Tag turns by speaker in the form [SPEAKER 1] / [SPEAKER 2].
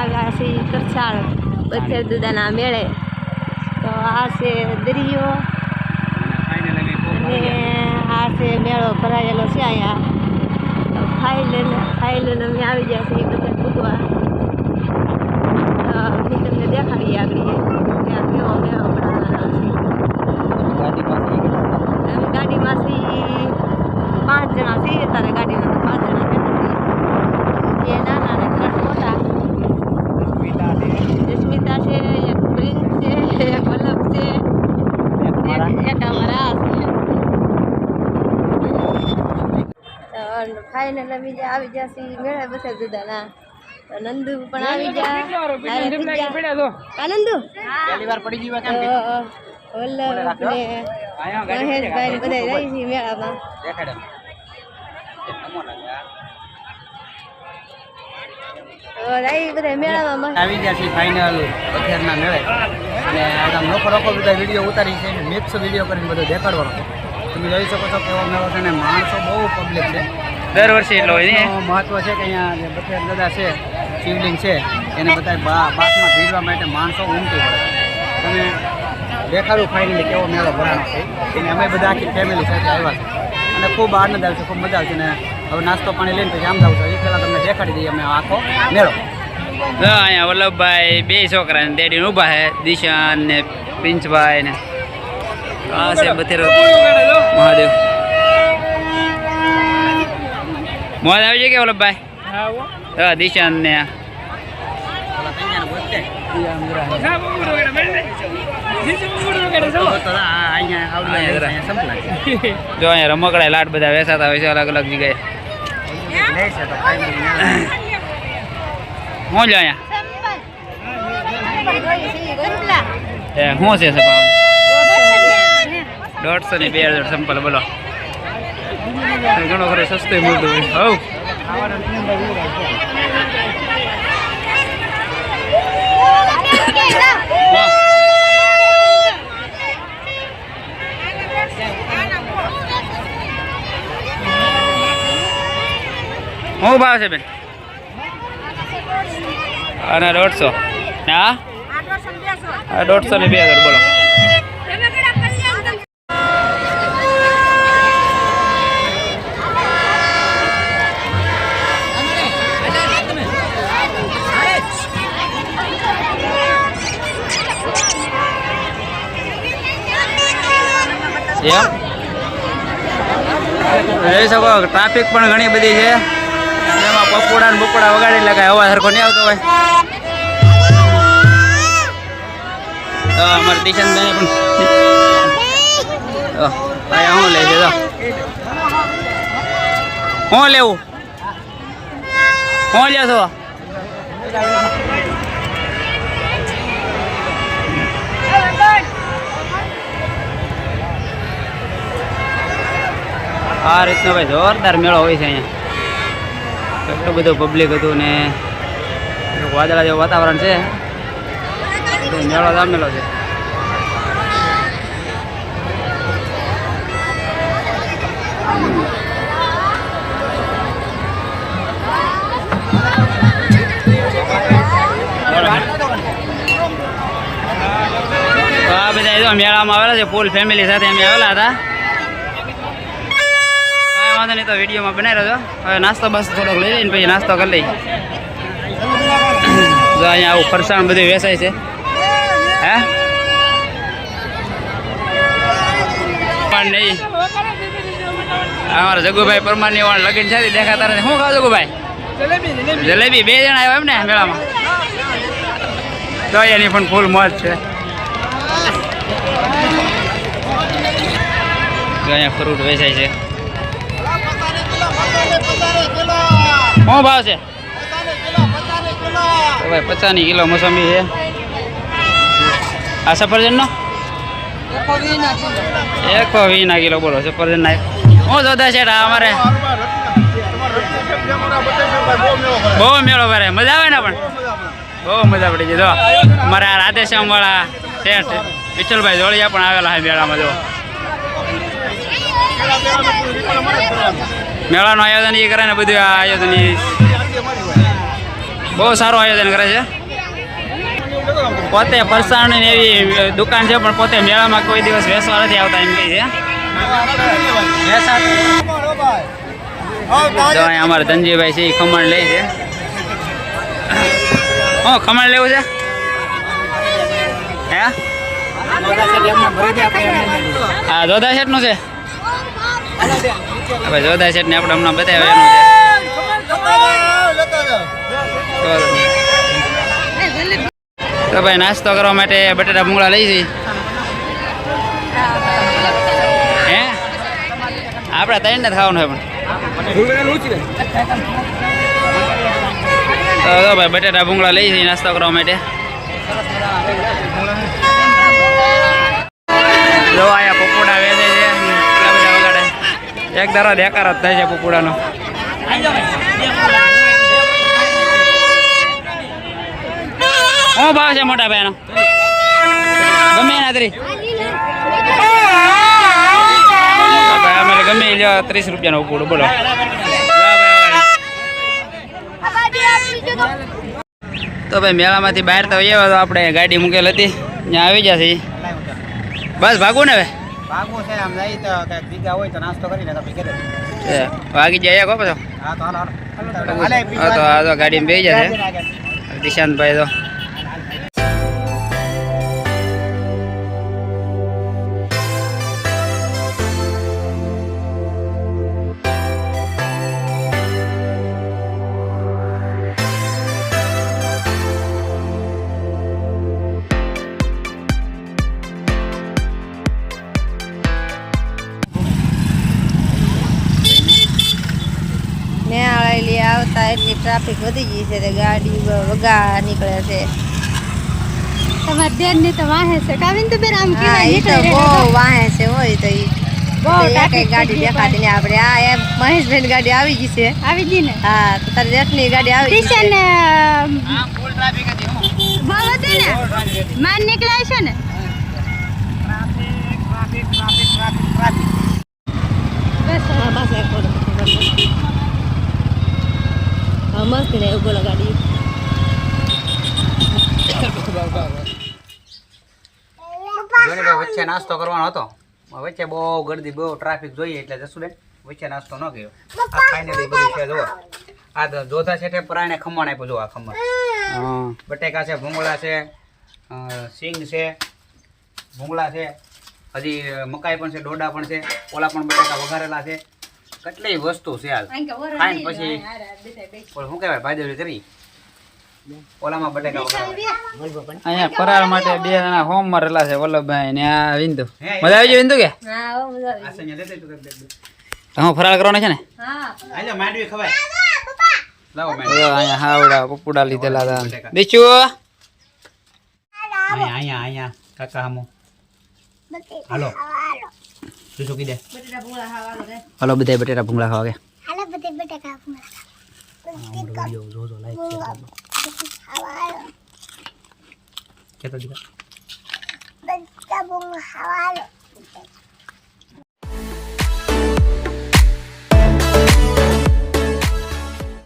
[SPEAKER 1] આવ્યા છીએ કરછાળ બથેર દુદાના મેળે. તો આ છે દરિયો. અને આ છે મેળો ભરાયેલો છે અહીંયા. ફાઇલ ખાઈ લઈને ખાઈ લઈને અમે આવી ગયા છીએ બધા તો અમે તમને દેખાડીએ આગળ. ત્યાં કેવો મેળો ભરાવાનો છે. અમે ગાડીમાંથી પાંચ જણા છીએ તારે ગાડીમાં પાંચ જણા બેઠા છીએ એ નાના ને ત્રણ મોટા જસ્મિતા છે એક પ્રિન્સ છે એક વલ્લભ છે એક એક અમારા આ છે તો ફાઇનલ અમે જે આવી ગયા છીએ મેળા બધા જુદાના ના નંદુ પણ આવી ગયા હારે થઈ ગયા. કા? નંદુ તો વલ્લભ ને મહેશભાઈ ને બધા રહી મેળામાં. તો રહી બધા મેળામાં. મસ્ત
[SPEAKER 2] આવી ગયા છે ફાઇનલ પથેરના મેળે. અને આમ લોકો લોકો બધા વીડિયો ઉતારી છે મિક્સ વીડિયો કરીને બધો દેખાડવાનો છે. તમે જોઈ શકો છો કેવો મેળો છે ને માણસો બહુ પબ્લિક છે.
[SPEAKER 3] દર વર્ષે એટલો હોય ને?
[SPEAKER 2] મહત્વ છે કે અહીંયા જે બથેર દાદા છે શિવલિંગ છે એને બધા બા બાસમાં ભીડવા માટે માણસો ઉમટી પડે. તમે દેખાડું ફાઇનલી કેવો મેળો ભરાણો છે. એને અમે બધા આખી ફેમિલી સાથે આવ્યા છે. અને ખૂબ આનંદ આવશે ખૂબ મજા આવશે અને હવે નાસ્તો પાણી લઈને પછી આમ જાવ છો. એ પહેલાં તમને દેખાડી દઈએ અમે આખો મેળો.
[SPEAKER 3] અહીંયા વલ્લભભાઈ બે છોકરા ને ડેડી ઊભા છે દિશાન ને પિંચભાઈ ને આ છે બથેરો. મહાદેવ. મોજ આવી જાય કે વલ્લભભાઈ? હા દિશાન ને. જો અહીંયા રમકડા લાટ બધા વેસાતા હોય છે અલગ અલગ જગ્યાએ.
[SPEAKER 2] છે
[SPEAKER 3] હું જો અહીંયા? એ શું છે દોઢસો ને બે હજાર સંપલ બોલો. ઘણો ખરો સસ્તો મળતું હોય. હવ. શું ભાવ છે બેન? અને દોઢસો. હા દોઢસો ને બે હજાર બોલો. એમ? જોઈ શકો ટ્રાફિક પણ ઘણી બધી છે. એમાં પકોડા ને બકોડા વગાડી લગાય અવાજ સરખો નહીં આવતો હોય. તો અમારે દિશાનભાઈ પણ ભાઈ હું લે છે, તો? શું લેવું? શું લ્યો છો? આ રીતનો ભાઈ જોરદાર મેળો હોય છે અહીંયા. કેટલું બધું પબ્લિક હતું ને વાદળા જેવું વાતાવરણ છે. મેળો જામેલો છે. મેળામાં આવેલા છે ફૂલ ફેમિલી સાથે અમે આવેલા હતા. વાંધો નહીં તો વિડીયોમાં બનાવી રહ્યો હવે નાસ્તો બસ થોડોક લઈ લઈને પછી નાસ્તો કરી લઈ જો અહીંયા આવું ફરસાણ બધું વેચાય છે. હે? પણ નહીં. અમારા જગુભાઈ પરમારની વાળ લગીન છે દેખાતા નથી. શું ખાવ જગુભાઈ? જલેબી. બે જણા આવ્યા એમ ને મેળામાં? તો એની પણ ફૂલ મોજ છે. અહીંયા ફ્રૂટ વેચાય છે. શું ભાવ છે? ભાઈ પચાસની કિલો મોસંબી છે. આ સફરજનનો? એકસો વીસના કિલો બોલો સફરજન ના હું જોતા છે અમારે. બહુ મેળો ભરે. મજા આવે ને પણ? બહુ મજા પડી ગઈ. જો અમારે રાધેશ્યામ વાળા શેઠ વિઠ્ઠલભાઈ જોડિયા પણ આવેલા છે મેળામાં જો. મેળાનું આયોજન એ કરે ને બધું આયોજન એ બહુ સારું આયોજન કરે છે. પોતે ફરસાણની ને એવી દુકાન છે, પણ પોતે મેળામાં કોઈ દિવસ વેસવા નથી આવતા એમ કહે છે. અમારા ધનજીભાઈ છે એ ખમણ લે છે. હું ખમણ લેવું છે? હે? હા શેઠનું છે? હવે છે ને આપણે હમણાં બતાવ્યા એનું તો ભાઈ, નાસ્તો કરવા માટે બટાટા ભૂંગળા લઈ જઈ હે? આપણે ત્રણ ને ખાવાનું હોય પણ. તો ભાઈ, બટાટા ભૂંગળા લઈ જઈ નાસ્તો કરવા માટે. જો આયા પપોડા એક ધારો દેકાર જ થાય છે પોપુડાનો. શું ભાવ છે મોટા ભાઈનો? ગમે એના ત્રી અમે ગમે લ્યો, ત્રીસ રૂપિયાનો ઉપડું બોલો. ભાઈ. તો ભાઈ મેળામાંથી બહાર તો આવ્યા તો આપણે ગાડી મૂકેલ હતી. ત્યાં આવી જશે બસ ભાગવું ને હવે?
[SPEAKER 2] ભાગવું છે આમ જાય તો કંઈક ભીગા હોય તો નાસ્તો કરીને તો ભીગે
[SPEAKER 3] એ, વાગી જાય કો પછી?
[SPEAKER 2] હા તો હાલો હાલો.
[SPEAKER 3] તો આ તો ગાડીમાં બેસી જશે. દિશાંતભાઈ તો
[SPEAKER 1] એટલી ટ્રાફિક વધી ગઈ છે તે ગાડી વગા નીકળે છે.
[SPEAKER 4] તમારી બેનની તો વાહે છે. કાવિન તો બેન આમ
[SPEAKER 1] તો
[SPEAKER 4] નીકળે
[SPEAKER 1] બહુ વાહે છે હોય તો ઈ.
[SPEAKER 4] બહુ
[SPEAKER 1] ગાડી દેખાતી નહીં આપણે. આ એમ મહેશભાઈ ગાડી આવી ગઈ છે.
[SPEAKER 4] આવી ગઈ ને?
[SPEAKER 1] હા તો તારી જેઠની ગાડી આવી ગઈ છે.
[SPEAKER 4] ને
[SPEAKER 2] ફૂલ ટ્રાફિક હતી
[SPEAKER 4] બહુ હતી ને? માન નીકળાય છે ને
[SPEAKER 2] traffic traffic traffic traffic traffic
[SPEAKER 4] બસ
[SPEAKER 1] હા બસ એક બોલો એવું બોલો
[SPEAKER 2] ભાઈ વચ્ચે નાસ્તો કરવાનો હતો. વચ્ચે બહુ ગર્દી બહુ ટ્રાફિક જોઈએ એટલે જસુબેન વચ્ચે નાસ્તો ન ગયો આ ફાઇનલી બધું છે જુઓ. આ જોતા છે પ્રાણે ખમણ આપ્યું જો આ ખમણ. બટેકા છે ભૂંગળા છે સિંગ છે ભૂંગળા છે. હજી મકાઈ પણ છે ડોડા પણ છે ઓલા પણ બટેકા વઘારેલા છે. કેટલી વસ્તુ છે હાલ ખાઈને પછી ઓલું શું કહેવાય ભાઈ કરી? ઓલામાં બટેકા
[SPEAKER 3] અહીંયા ફરાર માટે બે જણા હોમ મરેલા છે વલ્લભભાઈ ને આ વિંદુ મજા આવી જાય વિંદુ કે?
[SPEAKER 1] હા હો, મજા આવી
[SPEAKER 2] આ સંજય લેતે તું કઈ દે. દે.
[SPEAKER 3] હું ફરાર કરવાનો છે ને?
[SPEAKER 1] હા.
[SPEAKER 2] હાલો માંડવી ખવાય. લાવો
[SPEAKER 3] જો
[SPEAKER 2] માંડવી
[SPEAKER 3] અહીંયા હાવડા પપુડા લીધેલા હતા.
[SPEAKER 2] અહીંયા અહીંયા અહીંયા કાકા હામો. હાલો. શું શું કીધે
[SPEAKER 1] બટેટા ભૂંગળા
[SPEAKER 3] હલો બધા બટેટા ભૂંગળા ખાવા કે
[SPEAKER 4] હાલો બધે બટેકા
[SPEAKER 2] વિડિયો જો લાઈક શેર કેતો દીધા
[SPEAKER 4] બટેકા બુંગ હાલો